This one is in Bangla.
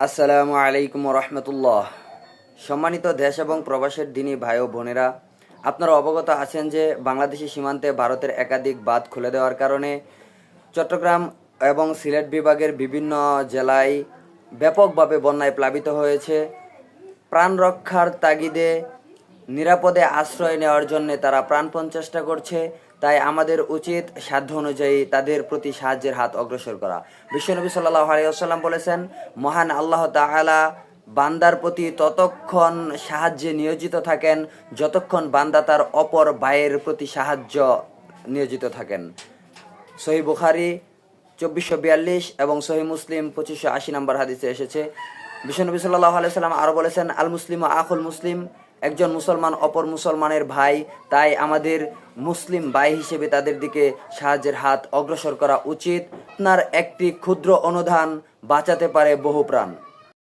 আসসালামু আলাইকুম রহমতুল্লাহ সম্মানিত দেশ এবং প্রবাসের দিনী ভাই ও বোনেরা, আপনারা অবগত আছেন যে বাংলাদেশি সীমান্তে ভারতের একাধিক বাঁধ খুলে দেওয়ার কারণে চট্টগ্রাম এবং সিলেট বিভাগের বিভিন্ন জেলায় ব্যাপকভাবে বন্যায় প্লাবিত হয়েছে। প্রাণ রক্ষার তাগিদে নিরাপদে আশ্রয় নেওয়ার জন্য তারা প্রাণপণ চেষ্টা করছে, তাই আমাদের উচিত সাধ্য অনুযায়ী তাদের প্রতি সাহায্যের হাত অগ্রসর করা। বিশ্বনবী সাল্লাহ আলিয়াল্লাম বলেছেন, মহান আল্লাহ তাআলা বান্দার প্রতি ততক্ষণ সাহায্যে নিয়োজিত থাকেন, যতক্ষণ বান্দা তার অপর বায়ের প্রতি সাহায্য নিয়োজিত থাকেন। সহি বুখারি চব্বিশশো বিয়াল্লিশ এবং সহি মুসলিম পঁচিশশো আশি নম্বর হাদিসে এসেছে। বিশ্বনবী সাল্লাহ আলাইসাল্লাম আরও বলেছেন আল মুসলিম আখুল মুসলিম। একজন মুসলমান, অপর মুসলমানের ভাই, তাই আমাদের মুসলিম ভাই হিসেবে তাদের দিকে সাহায্যের হাত অগ্রসর করা উচিত। আপনার একটি ক্ষুদ্র অনুদান বাঁচাতে পারে বহু প্রাণ।